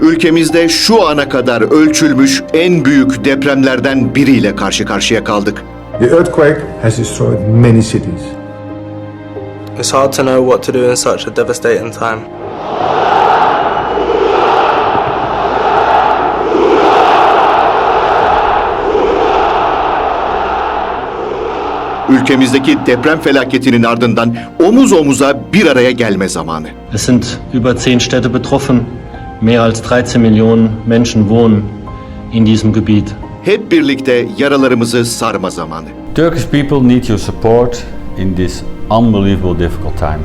Ülkemizde şu ana kadar ölçülmüş en büyük depremlerden biriyle karşı karşıya kaldık. The earthquake has destroyed many cities. It's hard to know what to do in such a devastating time. Ülkemizdeki deprem felaketinin ardından omuz omuza bir araya gelme zamanı. Es sind über zehn Städte betroffen. Mehr als 13 Millionen Menschen wohnen in diesem Gebiet. Hep birlikte yaralarımızı sarma zamanı. Turkish people need your support in this unbelievable difficult time.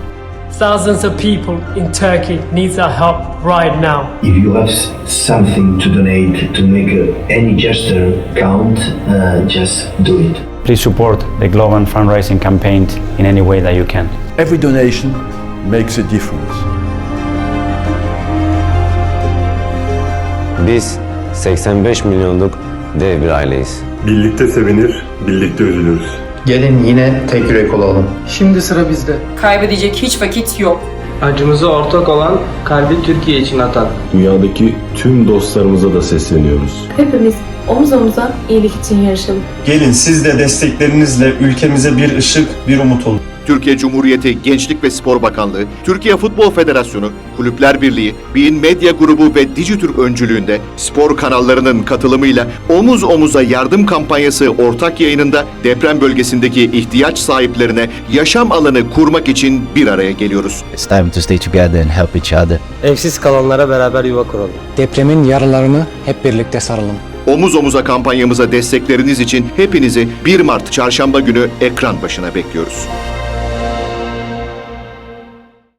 Thousands of people in Turkey needs our help right now. If you have something to donate to make uh, any gesture count, uh, just do it. Please support the Global fundraising campaign in any way that you can. Every donation makes a difference. Biz 85 milyonluk dev bir aileyiz. Birlikte sevinir, birlikte üzülürüz. Gelin yine tek yürek olalım. Şimdi sıra bizde. Kaybedecek hiç vakit yok. Acımızı ortak olan kalbi Türkiye için atan. Dünyadaki tüm dostlarımıza da sesleniyoruz. Hepimiz omuz omuza iyilik için yarışalım. Gelin siz de desteklerinizle ülkemize bir ışık, bir umut olun. Türkiye Cumhuriyeti Gençlik ve Spor Bakanlığı, Türkiye Futbol Federasyonu, Kulüpler Birliği, Bein Medya Grubu ve Dijitürk öncülüğünde spor kanallarının katılımıyla Omuz Omuza Yardım Kampanyası ortak yayınında deprem bölgesindeki ihtiyaç sahiplerine yaşam alanı kurmak için bir araya geliyoruz. It's time to stay together and help each other. Evsiz kalanlara beraber yuva kuralım. Depremin yaralarını hep birlikte saralım. Omuz Omuza kampanyamıza destekleriniz için hepinizi 1 Mart Çarşamba günü ekran başına bekliyoruz.